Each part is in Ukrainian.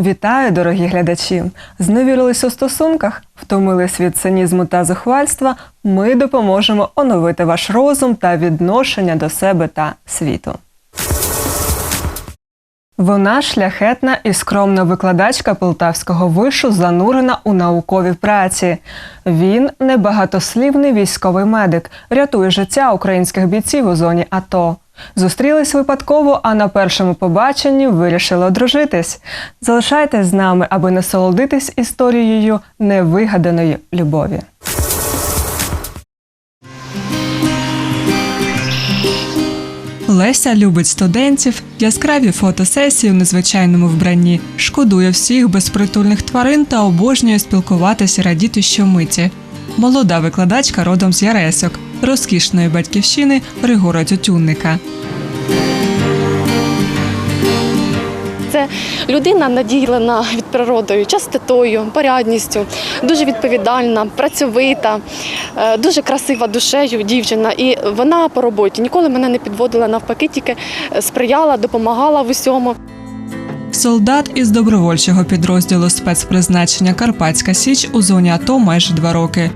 Вітаю, дорогі глядачі! Зневірились у стосунках, втомились від цинізму та зухвальства. Ми допоможемо оновити ваш розум та відношення до себе та світу. Вона шляхетна і скромна викладачка Полтавського вишу, занурена у наукові праці. Він небагатослівний військовий медик, рятує життя українських бійців у зоні АТО. Зустрілись випадково, а на першому побаченні вирішили одружитись. Залишайтесь з нами, аби насолодитись історією невигаданої любові. Леся любить студентів, яскраві фотосесії у незвичайному вбранні, шкодує всіх безпритульних тварин та обожнює спілкуватися, радіти щомиті. Молода викладачка родом з Яресок, розкішної батьківщини Григора Тютюнника. Це людина наділена від природою, чистотою, порядністю, дуже відповідальна, працьовита, е, дуже красива душею дівчина. І вона по роботі ніколи мене не підводила навпаки, тільки сприяла, допомагала в усьому. Солдат із добровольчого підрозділу спецпризначення Карпатська Січ у зоні АТО майже два роки.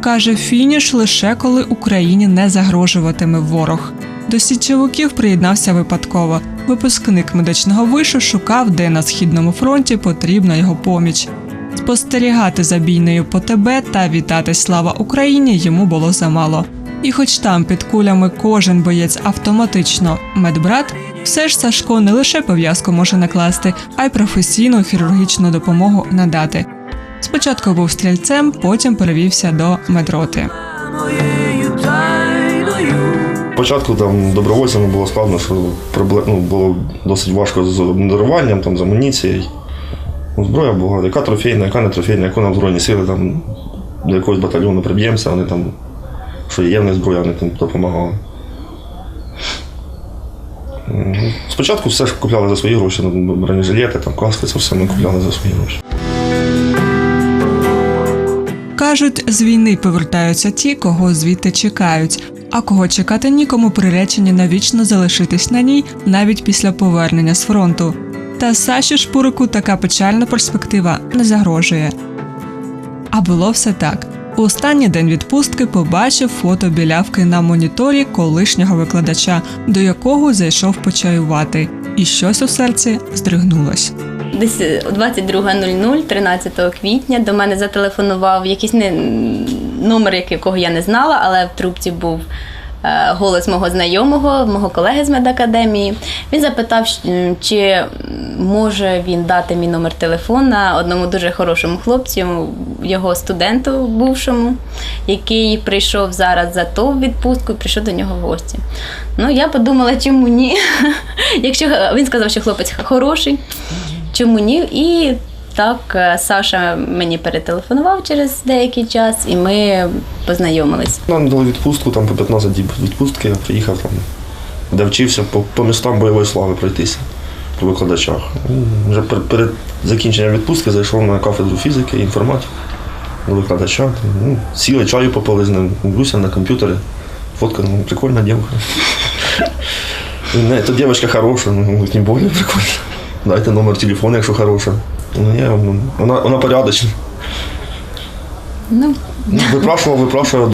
Каже, фініш лише коли Україні не загрожуватиме ворог. До січовиків приєднався випадково. Випускник медичного вишу шукав, де на східному фронті потрібна його поміч. Спостерігати за бійнею по ТБ та вітати слава Україні йому було замало. І хоч там під кулями кожен боєць автоматично медбрат, все ж Сашко не лише пов'язку може накласти, а й професійну хірургічну допомогу надати. Спочатку був стрільцем, потім перевівся до медроти. Спочатку там добровольцями було складно, що ну, було досить важко з обмундируванням, там, з амуніцією. Ну, Зброя була, яка трофейна, яка не трофейна, яку нам Збройні сили там, до якогось батальйону приб'ємося, вони там, що є в них зброя, вони там допомагали. Спочатку все ж купляли за свої гроші, ну, бронежилети, там, каски, це все ми купляли за свої гроші. Кажуть, з війни повертаються ті, кого звідти чекають, а кого чекати нікому приречені навічно залишитись на ній навіть після повернення з фронту. Та Саші Шпурику така печальна перспектива не загрожує. А було все так. У останній день відпустки побачив фото білявки на моніторі колишнього викладача, до якого зайшов почаювати, і щось у серці здригнулось. Десь о 22.00, 13 квітня, до мене зателефонував якийсь не, номер, якого я не знала, але в трубці був е, голос мого знайомого, мого колеги з медакадемії. Він запитав, чи може він дати мій номер телефона одному дуже хорошому хлопцю, його студенту бувшому, який прийшов зараз за в відпустку і прийшов до нього в гості. Ну, я подумала, чому ні. Якщо він сказав, що хлопець хороший, чому ні? І так е, Саша мені перетелефонував через деякий час, і ми познайомились. Нам дали відпустку, там по 15 діб відпустки, я приїхав там, де вчився по, по містам бойової слави пройтися по викладачах. Вже пер- перед закінченням відпустки зайшов на кафедру фізики і інформатики до викладача. Ну, сіли, чаю попили з ним, дивлюся на комп'ютері. Фотка, ну, прикольна дівчинка. Не, эта девочка хорошая, ну, тем более прикольно. Дайте номер телефона, якщо хороша. Ну, ну, вона, вона порядочна. Ну, Ну, випрашував, випрашував.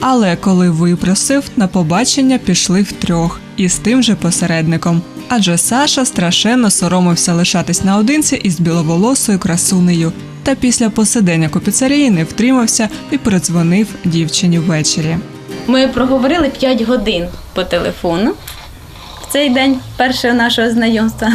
Але коли випросив, на побачення пішли втрьох із тим же посередником. Адже Саша страшенно соромився лишатись наодинці із біловолосою красунею. Та після посидення у піцерії не втримався і передзвонив дівчині ввечері. ми проговорили 5 годин по телефону в цей день першого нашого знайомства.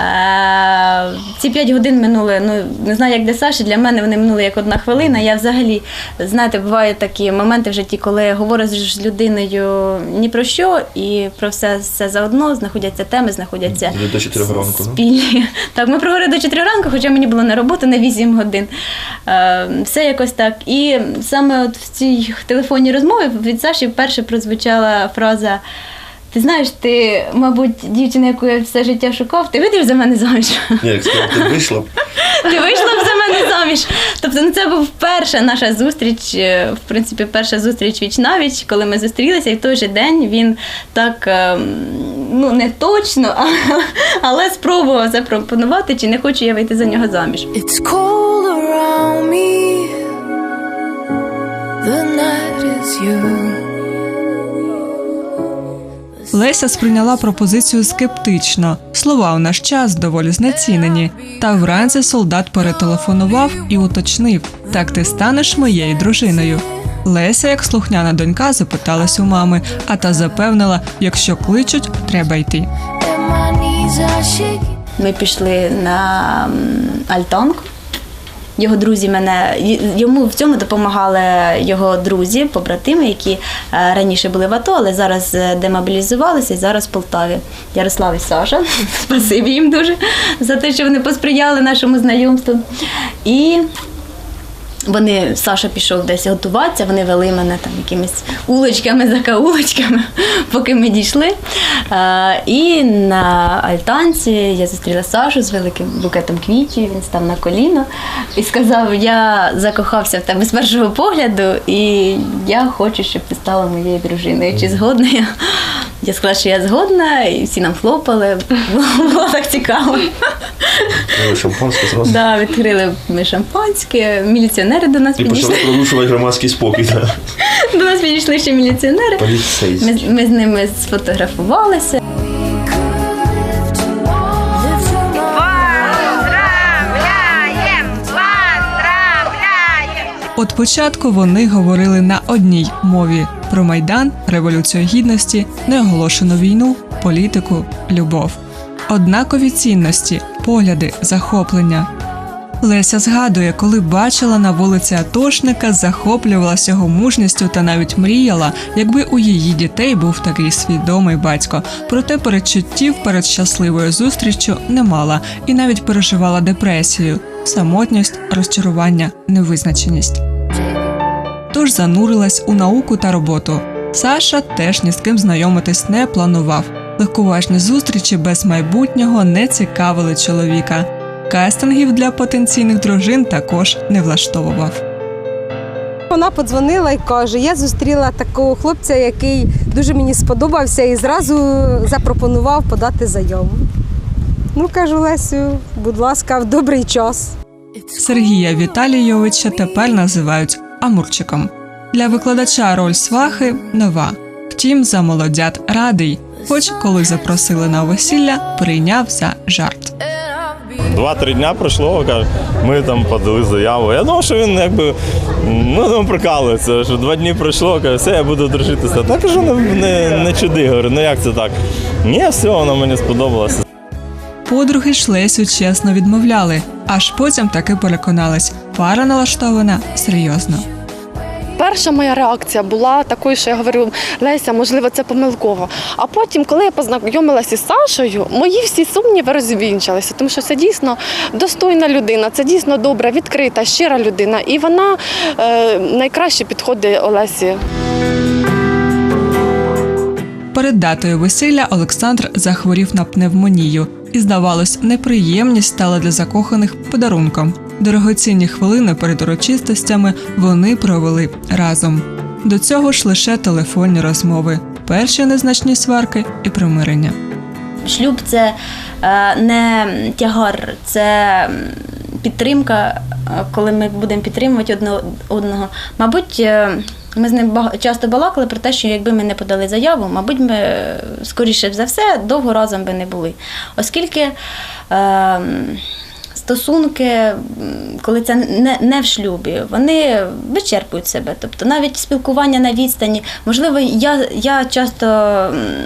Е, Ці 5 годин минули, ну не знаю, як для Саші, для мене вони минули як одна хвилина. Я взагалі, знаєте, бувають такі моменти в житті, коли говориш з людиною ні про що і про все, все заодно, знаходяться теми, знаходяться До- до чотирьох ранку, спільні. Так, ми проговорили до 4 ранку, хоча мені було на роботу на 8 годин. Е, Все якось так. І саме от в цій телефонній розмові від Саші вперше прозвучала фраза. Ти знаєш, ти, мабуть, дівчина, яку я все життя шукав, ти видиш за мене заміж? Ні, як сказав, ти вийшла б. Ти вийшла б за мене заміж. Тобто, ну це був перша наша зустріч, е, в принципі, перша зустріч віч навіч, коли ми зустрілися, і в той же день він так ем, ну не точно, а- але спробував запропонувати, чи не хочу я вийти за нього заміж. It's cold around me. The night is young. Леся сприйняла пропозицію скептично. Слова у наш час доволі знецінені. Та вранці солдат перетелефонував і уточнив: так ти станеш моєю дружиною. Леся, як слухняна донька, запиталась у мами, а та запевнила, якщо кличуть, треба йти. Ми пішли на альтанку. Його друзі мене йому в цьому допомагали його друзі, побратими, які е, раніше були в АТО, але зараз е, демобілізувалися і зараз в Полтаві. Ярослав і Саша. Спасибі їм дуже за те, що вони посприяли нашому знайомству. І вони, Саша пішов десь готуватися, вони вели мене там якимись улочками, закаулочками, поки ми дійшли. Е, і на альтанці я зустріла Сашу з великим букетом квітів. Він став на коліно і сказав: Я закохався в тебе з першого погляду, і я хочу, щоб ти стала моєю дружиною. Чи згодна я? Я сказала, що я згодна, і всі нам хлопали. Було, було так цікаво. Шампанське зразу. Да, відкрили ми шампанське, міліціонери до нас І почали порушувати громадський спокій. да. До нас підійшли ще міліціонери. Поліцейські. Ми, з- ми з ними сфотографувалися. От початку вони говорили на одній мові про майдан, революцію гідності, неоголошену війну, політику, любов. Однакові цінності, погляди, захоплення. Леся згадує, коли бачила на вулиці атошника, захоплювалася його мужністю та навіть мріяла, якби у її дітей був такий свідомий батько. Проте передчуттів перед щасливою зустріччю не мала і навіть переживала депресію, самотність, розчарування, невизначеність. Тож занурилась у науку та роботу. Саша теж ні з ким знайомитись не планував. Легковажні зустрічі без майбутнього не цікавили чоловіка. Кастингів для потенційних дружин також не влаштовував. Вона подзвонила і каже: я зустріла такого хлопця, який дуже мені сподобався, і зразу запропонував подати заяву. Ну, кажу, Лесю, будь ласка, в добрий час. Сергія Віталійовича тепер називають Амурчиком. Для викладача роль свахи нова. Втім, за молодят радий, хоч коли запросили на весілля, прийняв за жарт. Два-три дня пройшло, каже, ми там подали заяву. Я думав, що він якби ну, ну прикалується, що два дні пройшло, каже, все, я буду дружитися. Так кажу, не, не, не чуди, говорю, ну як це так? Ні, все, воно мені сподобалося. Подруги ж Лесю чесно відмовляли, аж потім таки переконались, пара налаштована серйозно. Перша моя реакція була такою, що я говорю, Леся, можливо, це помилково. А потім, коли я познайомилася із Сашою, мої всі сумніви розвінчалися, тому що це дійсно достойна людина, це дійсно добра, відкрита, щира людина. І вона е, найкраще підходить Олесі. Перед датою весілля Олександр захворів на пневмонію, і здавалось, неприємність стала для закоханих подарунком. Дорогоцінні хвилини перед урочистостями вони провели разом. До цього ж лише телефонні розмови, перші незначні сварки і примирення. Шлюб це е, не тягар, це підтримка, е, коли ми будемо підтримувати одне одного. Мабуть, е, ми з ним часто балакали про те, що якби ми не подали заяву, мабуть, ми скоріше за все довго разом би не були. Оскільки е, стосунки, коли це не, не в шлюбі, вони вичерпують себе. Тобто навіть спілкування на відстані. Можливо, я, я часто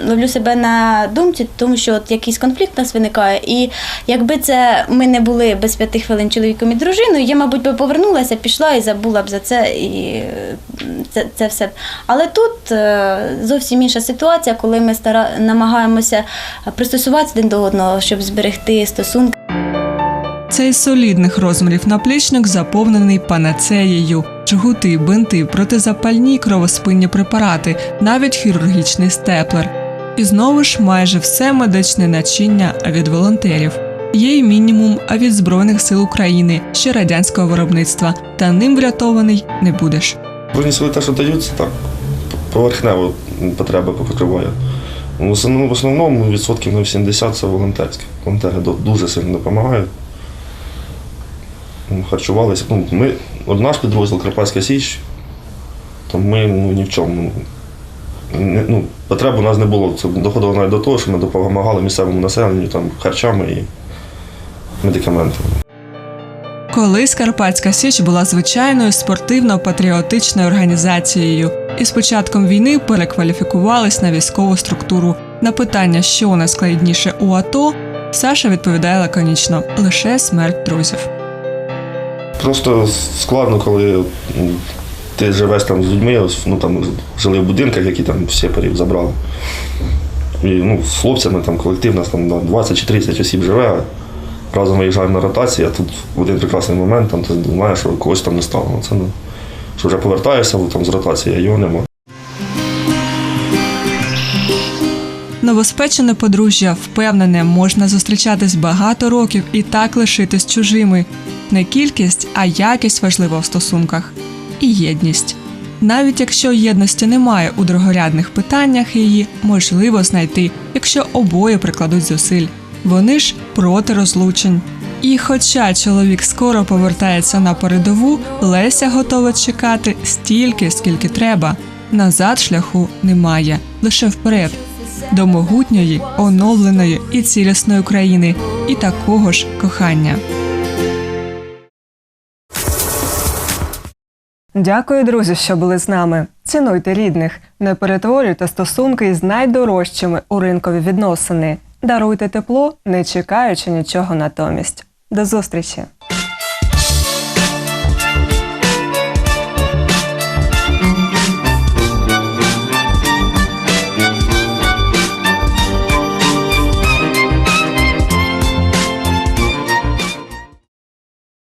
ловлю себе на думці, тому що от якийсь конфлікт у нас виникає. І якби це ми не були без п'яти хвилин чоловіком і дружиною, я, мабуть, би повернулася, пішла і забула б за це і це, це все. Але тут е, зовсім інша ситуація, коли ми стара, намагаємося пристосуватися один до одного, щоб зберегти стосунки. Цей солідних розмірів наплічник заповнений панацеєю, жгути, бинти, протизапальні кровоспинні препарати, навіть хірургічний степлер. І знову ж майже все медичне начиння від волонтерів. Є й мінімум від Збройних сил України ще радянського виробництва, та ним врятований не будеш. Збройні сили те, що так поверхнево потреби покриває. В основному, в основному відсотків на 70 це волонтерське. Волонтери дуже сильно допомагають. Ну, Харчувалися. Ну, ми, от наш підрозділ Карпатська Січ, то ми ну, ні в чому. Не, ну, потреб у нас не було. Це доходило навіть до того, що ми допомагали місцевому населенню там, харчами і медикаментами. Колись Карпатська Січ була звичайною спортивно-патріотичною організацією і з початком війни перекваліфікувалась на військову структуру. На питання, що найскладніше у АТО, Саша відповідає лаконічно лише смерть друзів. Просто складно, коли ти живеш там з людьми, ну там жили в будинках, які там всі перів забрали. І ну, з хлопцями там колектив, нас там 20 чи 30 осіб живе, разом виїжджаємо на ротацію, а тут в один прекрасний момент там, ти знаєш, що когось там не стало. Ну, Це, ну, що вже повертаєшся там, з ротації, а його нема. Новоспечене подружжя впевнене, можна зустрічатись багато років і так лишитись чужими. Не кількість, а якість важлива в стосунках і єдність. Навіть якщо єдності немає у другорядних питаннях, її можливо знайти, якщо обоє прикладуть зусиль. Вони ж проти розлучень. І хоча чоловік скоро повертається на передову, Леся готова чекати стільки, скільки треба. Назад шляху немає, лише вперед до могутньої, оновленої і цілісної України, і такого ж кохання. Дякую, друзі, що були з нами. Цінуйте рідних, не перетворюйте стосунки із найдорожчими у ринкові відносини. Даруйте тепло, не чекаючи нічого натомість. До зустрічі!